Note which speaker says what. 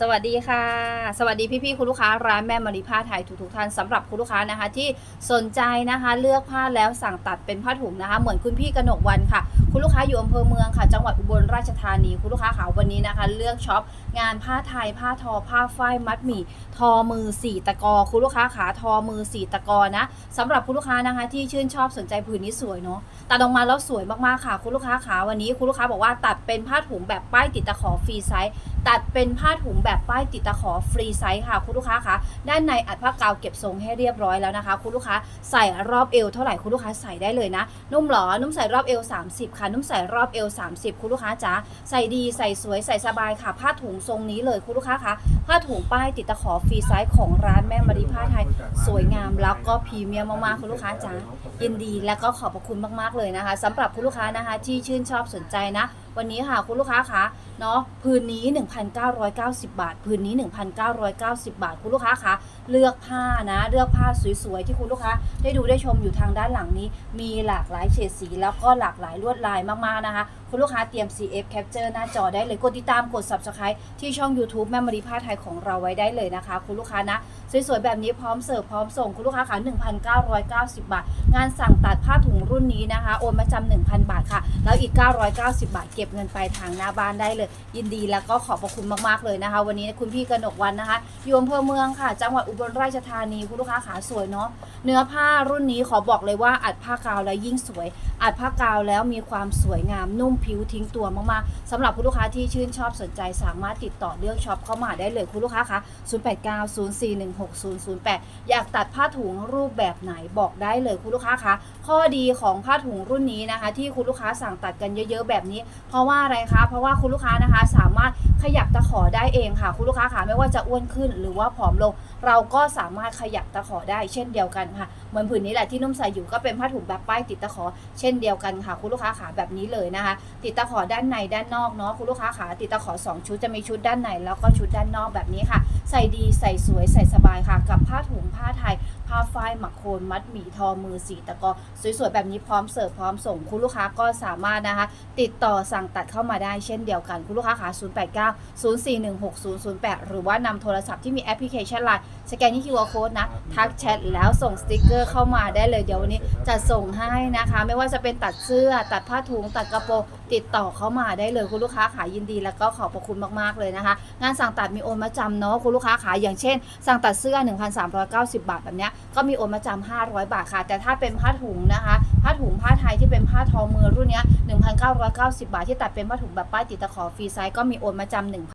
Speaker 1: สวัสดีค่ะ สวัสดีพี่ๆคุณลูกค้าร้านแม่มารีผ้าไทยทุกๆท่านสำหรับคุณลูกค้านะคะ ที่สนใจนะคะ เลือกผ้าแล้วสั่งตัดเป็นผ้าถุงนะคะ เหมือนคุณพี่กนกวันค่ะ คุณลูกค้าอยู่อำเภอเมืองค่ะ จังหวัดอุบลราชธานี คุณลูกค้าขาวันนี้นะคะ เลือกช็อปงานผ้าไทย ผ้าทอ ผ้าฝ้ายมัดหมี่ ทอมือสี่ตะกอ คุณลูกค้าขาทอมือสี่ตะกอนะสำหรับคุณลูกค้านะคะ ที่ชื่นชอบสนใจผืนนี้สวยเนาะตัดออกมาแล้วสวยมากๆค่ะ คุณลูกค้าขาวันนี้ คุณลูกค้าบอกว่าตัดเป็นผ้าถุงแบบป้ายติดตะขอฟรีไซส์ตัดเป็นผ้าถุงแบบป้ายติดตะขอฟรีไซส์ค่ะคุณลูกค้าคะด้านในอัดผ้ากาวเก็บทรงให้เรียบร้อยแล้วนะคะ คุณลูกค้าใส่รอบเอวเท่าไหร่คุณลูกค้าใส่ได้เลยนะนุ่มหรอนุ่มใส่รอบเอว 30ค่ะนุ่มใส่รอบเอว 30 คุณลูกค้าจ๋าใส่ดีใส่สวยใส่สบายค่ะ ผ้าถุงทรงนี้เลยคุณลูกค้าคะผ้าถุงป้ายติดตะขอฟรีไซส์ของร้านแม่มารีผ้าไทย สวยงามแล้วก็พรีเมียมมากๆคุณลูกค้าจ๋ายินดีและก็ขอบพระคุณมากๆเลยนะคะสำหรับคุณลูกค้านะคะที่ชื่นชอบสนใจนะวันนี้ค่ะคุณลูกค้าคะเนาะพื้นนี้ 1,990 บาท พื้นนี้ 1,990 บาท คุณลูกค้าคะเลือกผ้านะเลือกผ้าสวยๆที่คุณลูกค้า ได้ดูได้ชมอยู่ทางด้านหลังนี้ มีหลากหลายเฉดสีแล้วก็หลากหลายลวดลายมากๆนะคะ คุณลูกค้าเตรียม CF Capture หน้าจอได้เลยกดติดตามกด Subscribe ที่ช่อง YouTube แม่มารีผ้าไทยของเราไว้ได้เลยนะคะ คุณลูกค้านะสวยๆแบบนี้พร้อมเสิร์ฟพร้อมส่งคุณลูกค้าค่ะ1,990 บาท งานสั่งตัดผ้าถุงรุ่นนี้นะคะ โอนมาจำ1,000 บาทค่ะ แล้วอีก 990 บาท เก็บเงินปลายทางหน้าบ้านได้เลย ยินดีแล้วก็ขอบพระคุณมากๆเลยนะคะ วันนี้คุณพี่กนกวันนะคะอยู่อำเภอเมืองค่ะ จังหวัดอุบลราชธานีคุณลูกค้าขาสวยเนาะเนื้อผ้ารุ่นนี้ขอบอกเลยว่าอัดผ้ากาวแล้วยิ่งสวย อัดผ้ากาวแล้วมีความความสวยงามนุ่มผิวทิ้งตัวมากๆสำหรับคุณลูกค้าที่ชื่นชอบสนใจสามารถติดต่อเลือกช็อปเข้ามาได้เลยคุณลูกค้าคะ0890416008 อยากตัดผ้าถุงรูปแบบไหนบอกได้เลยคุณลูกค้าคะข้อดีของผ้าถุงรุ่นนี้นะคะ ที่คุณลูกค้าสั่งตัดกันเยอะ ๆ แบบนี้ เพราะว่าอะไรคะเพราะว่าคุณลูกค้านะคะสามารถขยับตะขอได้เองค่ะ คุณลูกค้าคะไม่ว่าจะอ้วนขึ้นหรือว่าผอมลง เราก็สามารถขยับตะขอได้เช่นเดียวกันค่ะเหมือนผืนนี้แหละที่นุ่มใส่อยู่ก็เป็นผ้าถุงแบบป้ายติดตะขอ เช่นเดียวกันค่ะ คุณลูกค้าคะขาแบบนี้เลยนะคะ ติดตะขอด้านในด้านนอกเนาะคุณลูกค้าขาติดตะขอ 2 ชุดจะมีชุดด้านในแล้วก็ชุดด้านนอกแบบนี้ค่ะ ใส่ดีใส่สวยใส่สบายค่ะ กับผ้าถุงผ้าไทยผ้าฝ้ายหมักโคนมัดหมี่ทอมือสีตะกอสวยๆแบบนี้พร้อมเสิร์ฟพร้อมส่งคุณลูกค้าก็สามารถนะคะ ติดต่อสั่งตัดเข้ามาได้เช่นเดียวกันคุณลูกค้าขา089 0416 008 หรือว่านำโทรศัพท์ที่มีแอปพลิเคชันไลน์สแกนที่ QR code นะ ทักแชทแล้วส่งสติกเกอร์เข้ามาได้เลยเดี๋ยววันนี้จะส่งให้นะคะ ไม่ว่าจะเป็นตัดเสื้อตัดผ้าาถุงตัดกระโปรงติดต่อเข้ามาได้เลยคุณลูกค้าขายยินดี แล้วก็ขอบพระคุณมากๆเลยนะคะ งานสั่งตัดมีโอนมาจำเนาะคุณลูกค้าขายอย่างเช่น สั่งตัดเสื้อ 1,390 บาทแบบเนี้ยก็มีโอนมาจำ500 บาทค่ะ แต่ถ้าเป็นผ้าถุงนะคะผ้าถุงผ้าไทยที่เป็นผ้าทอมือรุ่นเนี้ย1,990 บาทที่ตัดเป็นผ้าถุงแบบป้ายติดตะขอฟรีไซส์ก็มีโอนมาจำ1